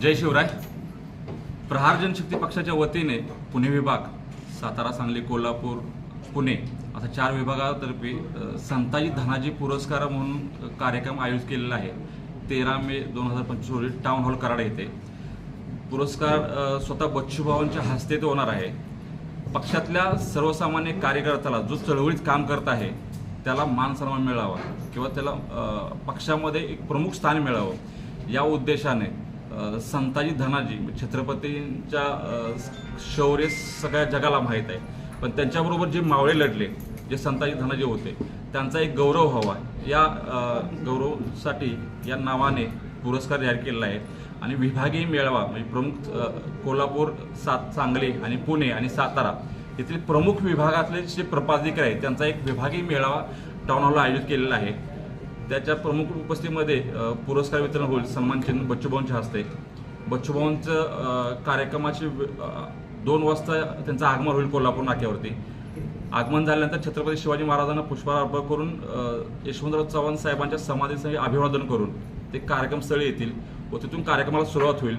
जय शिवराय. प्रहार जनशक्ती पक्षाच्या वतीने पुणे विभाग सातारा सांगली कोल्हापूर पुणे असा चार विभागातर्फे संताजी धनाजी पुरस्कार म्हणून कार्यक्रम आयोजित केलेला आहे. तेरा मे दोन हजार पंचवीस रोजी टाउन हॉल कराड येथे. पुरस्कार स्वतः बच्चूभावांच्या हस्ते ते होणार आहे. पक्षातल्या सर्वसामान्य कार्यकर्त्याला जो चळवळीत काम करत आहे त्याला मान सन्मान मिळावा किंवा त्याला पक्षामध्ये एक प्रमुख स्थान मिळावं या उद्देशाने संताजी धनाजी छत्रपतींच्या शौर्य सगळ्या जगाला माहीत आहे. पण त्यांच्याबरोबर जे मावळे लढले जे संताजी धनाजी होते त्यांचा एक गौरव हवा या गौरवसाठी या नावाने पुरस्कार जाहीर केलेला आहे. आणि विभागीय मेळावा म्हणजे प्रमुख कोल्हापूर सात सांगली आणि पुणे आणि सातारा येथील प्रमुख विभागातले जे प्रपाधिकारी आहेत त्यांचा एक विभागीय मेळावा टाउन हॉलला आयोजित केलेला आहे. त्याच्या प्रमुख उपस्थितीमध्ये पुरस्कार वितरण होईल सन्मान चिन्ह बच्चूभाऊंच्या हस्ते. बच्चूभाऊंचं कार्यक्रमाची कार्यक्रमाचे दोन वाजता त्यांचं आगमन होईल कोल्हापूर नाक्यावरती. आगमन झाल्यानंतर छत्रपती शिवाजी महाराजांना पुष्पहार अर्पण करून यशवंतराव चव्हाण साहेबांच्या समाधीसाठी अभिवादन करून ते कार्यक्रमस्थळी येतील व तिथून कार्यक्रमाला सुरुवात होईल.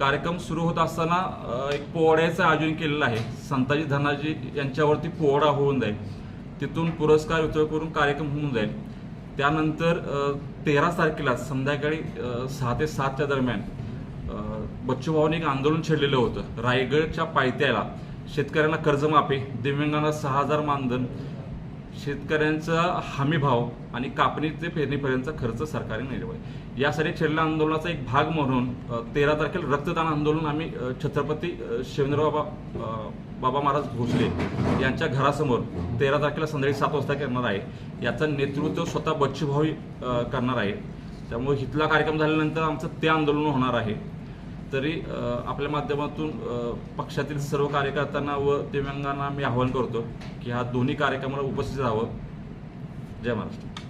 कार्यक्रम सुरू होत असताना एक पोवाड्याचं आयोजन केलेलं आहे. संताजी धनाजी यांच्यावरती पोवाडा होऊन जाईल. तिथून पुरस्कार वितरण करून कार्यक्रम होऊन जाईल. त्यानंतर तेरा तारखेला संध्याकाळी सहा ते सातच्या दरम्यान बच्चू भाऊने एक आंदोलन छेडलेलं होतं. रायगडच्या पायथ्याला शेतकऱ्यांना कर्जमाफी दिव्यांगांना सहा हजार मानधन शेतकऱ्यांचा हमी भाव आणि कापणी ते पेरणीपर्यंतचा खर्च सरकारने निर्वहिला यासाठी छेडल्या आंदोलनाचा एक भाग म्हणून तेरा तारखेला रक्तदान आंदोलन आम्ही छत्रपती शिवेंद्रबाबा शिवेंद्र बाबा बाबा महाराज भोसले यांच्या घरासमोर तेरा तारखेला संध्याकाळी सात वाजता करणार आहे. याचं नेतृत्व स्वतः बच्चूभाऊ करणार आहे. त्यामुळे हितला कार्यक्रम झाल्यानंतर आमचं ते आंदोलन होणार आहे. तरी आपल्या माध्यमातून पक्षातील सर्व कार्यकर्त्यांना व दिव्यांगांना मी आवाहन करतो की ह्या दोन्ही कार्यक्रमाला उपस्थित राहावं. जय महाराष्ट्र.